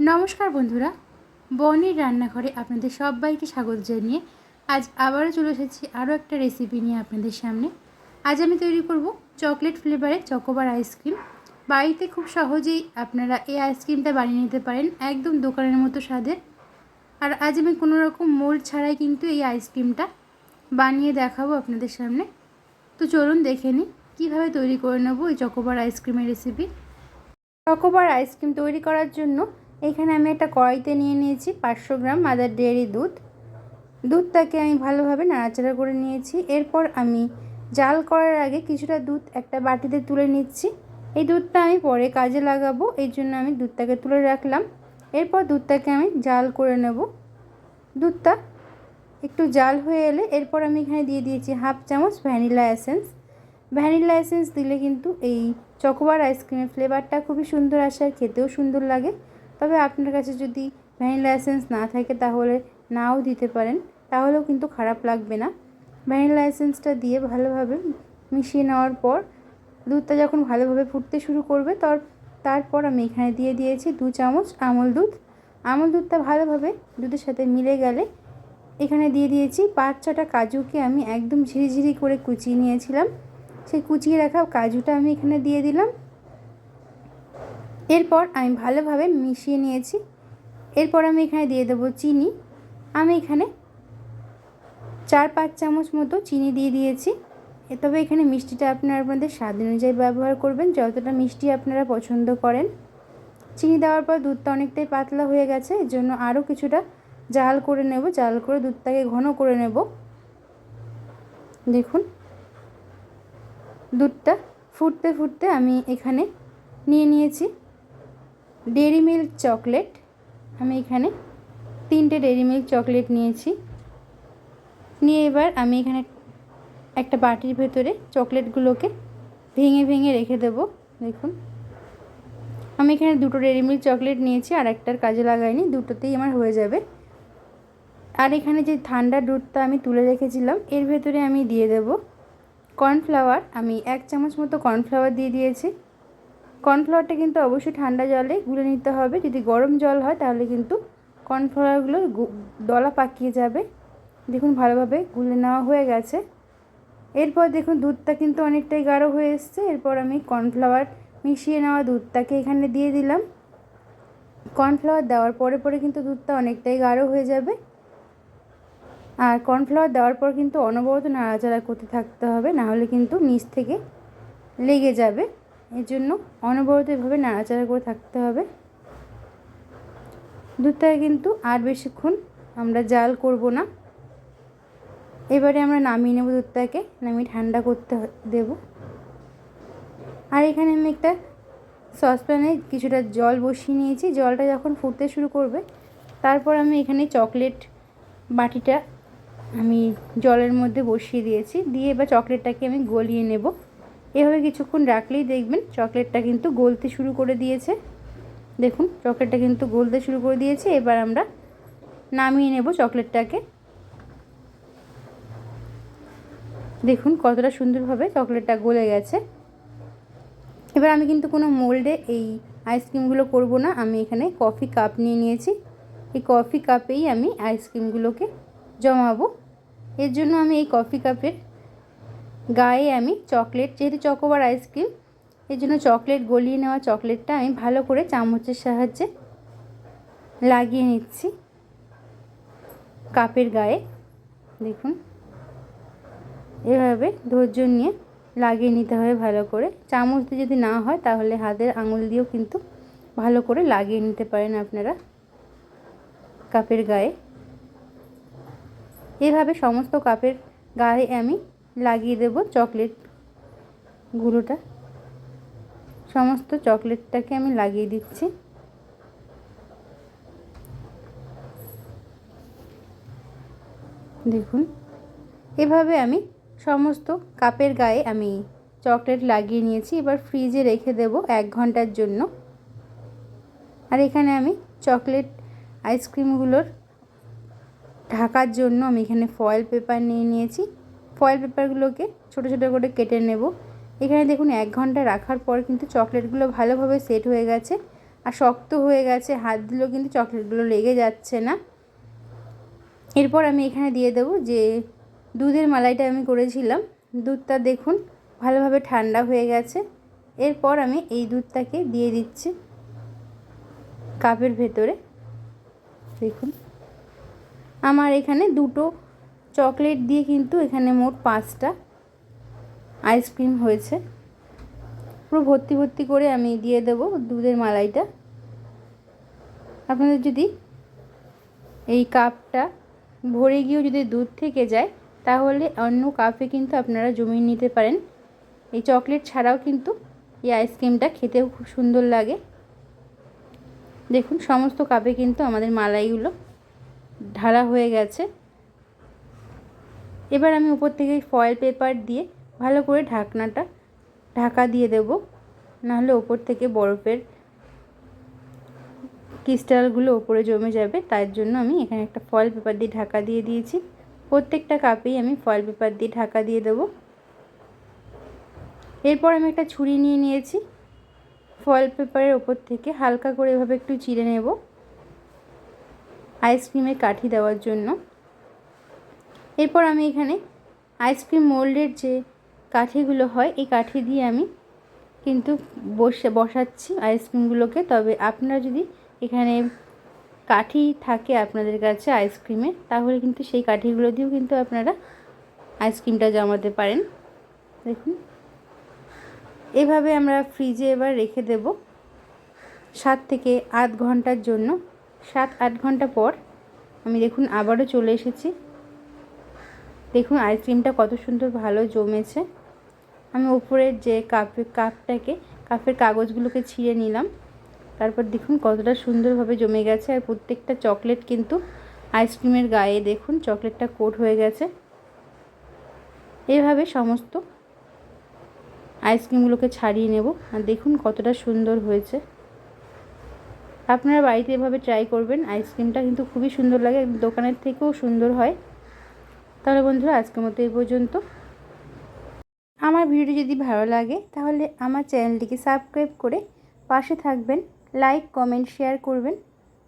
নমস্কার বন্ধুরা বনির রান্নাঘরে আপনাদের সবাইকে স্বাগত জানিয়ে আজ আবারও চলে এসেছি আরও একটা রেসিপি নিয়ে আপনাদের সামনে। আজ আমি তৈরি করব চকলেট ফ্লেভারের চকোবার আইসক্রিম বাড়িতে খুব সহজেই আপনারা এই আইসক্রিমটা বানিয়ে নিতে পারেন, একদম দোকানের মতো স্বাদের। আর আজ আমি কোনো রকম মোল্ড ছাড়াই কিন্তু এই আইসক্রিমটা বানিয়ে দেখাবো আপনাদের সামনে। তো চলুন দেখে নিই কীভাবে তৈরি করে নেব এই চকোবার আইসক্রিমের রেসিপি চকোবার আইসক্রিম তৈরি করার জন্য এখানে আমি একটা কড়াইতে নিয়ে নিয়েছি পাঁচশো গ্রাম মাদার ডেয়ারি দুধ। দুধটাকে আমি ভালোভাবে নাড়াচাড়া করে নিয়েছি। এরপর আমি জাল করার আগে কিছুটা দুধ একটা বাটিতে তুলে নিচ্ছি। এই দুধটা আমি পরে কাজে লাগাবো, এই জন্য আমি দুধটাকে তুলে রাখলাম। এরপর দুধটাকে আমি জাল করে নেব। দুধটা একটু জাল হয়ে এলে এরপর আমি এখানে দিয়ে দিয়েছি হাফ চামচ ভ্যানিলা এসেন্স। ভ্যানিলা এসেন্স দিলে কিন্তু এই চকোবার আইসক্রিমের ফ্লেভারটা খুবই সুন্দর আসে আর খেতেও সুন্দর লাগে। তবে আপনার কাছে যদি ভ্যানিলা এসেন্স না থাকে তাহলে নাও দিতে পারেন, তাহলেও কিন্তু খারাপ লাগবে না। ভ্যানিলা এসেন্সটা দিয়ে ভালোভাবে মিশিয়ে নেওয়ার পর দুধটা যখন ভালোভাবে ফুটতে শুরু করবে, তার, তারপর আমি এখানে দিয়ে দিয়েছি দু চামচ আমল দুধ। আমল দুধটা ভালোভাবে দুধের সাথে মিলে গেলে এখানে দিয়ে দিয়েছি পাঁচ ছটা কাজুকে আমি একদম ঝিরিঝিরি করে কুচিয়ে নিয়েছিলাম। সেই কুচিয়ে রাখা কাজুটা আমি এখানে দিয়ে দিলাম। এরপর আমি ভালোভাবে মিশিয়ে নিয়েছি। এরপর আমি এখানে দিয়ে দেবো চিনি। আমি এখানে চার পাঁচ চামচ মতো চিনি দিয়ে দিয়েছি। তবে এখানে মিষ্টিটা আপনারা আপনাদের স্বাদ অনুযায়ী ব্যবহার করবেন, যতটা মিষ্টি আপনারা পছন্দ করেন। চিনি দেওয়ার পর দুধটা অনেকটাই পাতলা হয়ে গেছে, এর জন্য আরও কিছুটা জাল করে নেব, জাল করে দুধটাকে ঘন করে নেব। দেখুন, দুধটা ফুটতে ফুটতে আমি এখানে নিয়ে নিয়েছি। ডেরি মিল্ক চকলেট আমি এখানে তিনটে ডেরি মিল্ক চকলেট নিয়েছি। নিয়ে এবার আমি এখানে একটা বাটির ভেতরে চকলেটগুলোকে ভেঙে ভেঙে রেখে দেব, দেখুন। আমি এখানে দুটো ডেরি মিল্ক চকলেট নিয়েছি, আর একটার কাজে লাগাইনি, দুটোতেই আমার হয়ে যাবে। আর এখানে যে ঠান্ডা দুধটা আমি তুলে রেখেছিলাম, এর ভেতরে আমি দিয়ে দেব। কর্নফ্লাওয়ার আমি এক চামচ মতো কর্নফ্লাওয়ার দিয়ে দিয়েছি। কর্নফ্লাওয়ারটা কিন্তু অবশ্যই ঠান্ডা জলে গুলে নিতে হবে। যদি গরম জল হয়, তাহলে কিন্তু কর্নফ্লাওয়ারগুলো দলা পাকিয়ে যাবে। দেখুন, ভালোভাবে গুলে নেওয়া হয়ে গেছে। এরপর দেখুন, দুধটা কিন্তু অনেকটাই গাঢ় হয়ে এসছে। এরপর আমি কর্নফ্লাওয়ার মিশিয়ে নেওয়া দুধটাকে এখানে দিয়ে দিলাম। কর্নফ্লাওয়ার দেওয়ার পরে পরে কিন্তু দুধটা অনেকটাই গাঢ় হয়ে যাবে। আর কর্নফ্লাওয়ার দেওয়ার পর কিন্তু অনবরত নাড়াচাড়া করতে থাকতে হবে, নাহলে কিন্তু নিচ থেকে লেগে যাবে। এর জন্য অনবরত এভাবে নাড়াচাড়া করে থাকতে হবে। দুধটাকে কিন্তু আর বেশিক্ষণ আমরা জাল করব না। এবারে আমরা নামিয়ে নেব দুধটাকে, নামিয়ে ঠান্ডা করতে দেব। আর এখানে আমি একটা সসপ্যানে কিছুটা জল বসিয়ে নিয়েছি। জলটা যখন ফুটতে শুরু করবে, তারপর আমি এখানে চকলেট বাটিটা আমি জলের মধ্যে বসিয়ে দিয়েছি। দিয়ে এবার চকলেটটাকে আমি গলিয়ে নেব। এভাবে কিছুক্ষণ রাখলেই দেখবেন চকলেটটা কিন্তু গলতে শুরু করে দিয়েছে। দেখুন, চকলেটটা কিন্তু গলতে শুরু করে দিয়েছে। এবার আমরা নামিয়ে নেব চকলেটটাকে। দেখুন, কতটা সুন্দরভাবে চকলেটটা গলে গেছে। এবার আমি কিন্তু কোনো মোল্ডে এই আইসক্রিমগুলো করব না। আমি এখানে কফি কাপ নিয়ে নিয়েছি। এই কফি কাপেই আমি আইসক্রিমগুলোকে জমাবো। এর জন্য আমি এই কফি কাপের গায়ে আমি চকলেট, যেহেতু চকোবার আইসক্রিম এর জন্য চকলেট গলিয়ে নেওয়া চকলেটটা আমি ভালো করে চামচের সাহায্যে লাগিয়ে নিচ্ছি কাপের গায়ে। দেখুন, এভাবে ধৈর্য নিয়ে লাগিয়ে নিতে হবে ভালো করে। চামচ দিয়ে যদি না হয়, তাহলে হাতের আঙুল দিয়েও কিন্তু ভালো করে লাগিয়ে নিতে পারেন আপনারা কাপের গায়ে। এভাবে সমস্ত কাপের গায়ে আমি লাগিয়ে দেব চকলেট গুঁড়োটা। সমস্ত চকলেটটাকে আমি লাগিয়ে দিচ্ছি। দেখুন, এভাবে আমি সমস্ত কাপের গায়ে আমি চকলেট লাগিয়ে নিয়েছি। এবার ফ্রিজে রেখে দেব এক ঘণ্টার জন্য। আর এখানে আমি চকলেট আইসক্রিমগুলোর ঢাকার জন্য আমি এখানে ফয়েল পেপার নিয়ে নিয়েছি। ফয়েল পেপারগুলোকে ছোটো ছোটো করে কেটে নেব। এখানে দেখুন এক ঘণ্টা রাখার পর কিন্তু চকলেটগুলো ভালোভাবে সেট হয়ে গেছে। আর শক্ত হয়ে গেছে, হাত দিলেও কিন্তু চকলেটগুলো লেগে যাচ্ছে না। এরপর আমি এখানে দিয়ে দেবো যে দুধের মালাইটা আমি করেছিলাম। দুধটা দেখুন ভালোভাবে ঠান্ডা হয়ে গেছে। এরপর আমি এই দুধটাকে দিয়ে দিচ্ছি কাপের ভেতরে। দেখুন। আমার এখানে দুটো চকলেট দিয়ে কিন্তু এখানে মোট পাঁচটা আইসক্রিম হয়েছে। পুরো ভর্তি ভর্তি করে আমি দিয়ে দেবো দুধের মালাইটা। আপনাদের যদি এই কাপটা ভরে গিয়েও যদি দুধ থেকে যায়, তাহলে অন্য কাপে কিন্তু আপনারা জমিয়ে নিতে পারেন। এই চকলেট ছাড়াও কিন্তু এই আইসক্রিমটা খেতেও খুব সুন্দর লাগে। দেখুন, সমস্ত কাপে কিন্তু আমাদের মালাইগুলো ঢালা হয়ে গেছে। এবার আমি উপর থেকে ফয়েল পেপার দিয়ে ভালো করে ঢাকনাটা, ঢাকা দিয়ে দেব। নাহলে ওপর থেকে বরফের ক্রিস্টালগুলো ওপরে জমে যাবে। তার জন্য আমি এখানে একটা ফয়েল পেপার দিয়ে ঢাকা দিয়ে দিয়েছি। প্রত্যেকটা কাপেই আমি ফয়েল পেপার দিয়ে ঢাকা দিয়ে দেব। এরপর আমি একটা ছুরি নিয়ে নিয়েছি। ফয়েল পেপারের ওপর থেকে হালকা করে এভাবে একটু চিড়ে নেব। আইসক্রিমে কাঠি দেওয়ার জন্য। এরপর আমি এখানে আইসক্রিম মোল্ডের যে কাঠিগুলো হয়, এই কাঠি দিয়ে আমি কিন্তু বসে, বসাচ্ছি আইসক্রিমগুলোকে তবে আপনারা যদি এখানে কাঠি থাকে আপনাদের কাছে আইসক্রিমে তাহলে কিন্তু সেই কাঠিগুলো দিয়েও কিন্তু আপনারা আইসক্রিমটা জমাতে পারেন। দেখুন। এভাবে আমরা ফ্রিজে এবার রেখে দেব সাত থেকে আধ ঘণ্টার জন্য। সাত, আট ঘণ্টা পর আমি দেখুন আবারও চলে এসেছি। দেখুন, আইসক্রিমটা কত সুন্দর ভালো জমেছে। আমি উপরের যে কাপে, কাপটাকে, কাপের কাগজগুলোকে ছিঁড়ে নিলাম। তারপর দেখুন, কতটা সুন্দরভাবে জমে গেছে। আর প্রত্যেকটা চকলেট কিন্তু আইসক্রিমের গায়ে দেখুন, চকলেটটা কোট হয়ে গেছে। এভাবে সমস্ত আইসক্রিমগুলোকে ছাড়িয়ে নেব। আর দেখুন, কতটা সুন্দর হয়েছে। আপনারা বাড়িতে এভাবে ট্রাই করবেন। আইসক্রিমটা কিন্তু খুবই সুন্দর লাগে। দোকানের থেকেও সুন্দর হয়। তাহলে বন্ধুরা, আজকের মতো এই পর্যন্ত। আমার ভিডিও যদি ভালো লাগে, তাহলে আমার চ্যানেলটিকে সাবস্ক্রাইব করে পাশে থাকবেন, লাইক, কমেন্ট, শেয়ার করবেন।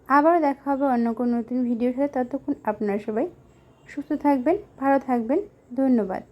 আবারও দেখা হবে অন্য কোনো নতুন ভিডিওর সাথে। ততক্ষণ আপনারা সবাই সুস্থ থাকবেন, ভালো থাকবেন। ধন্যবাদ।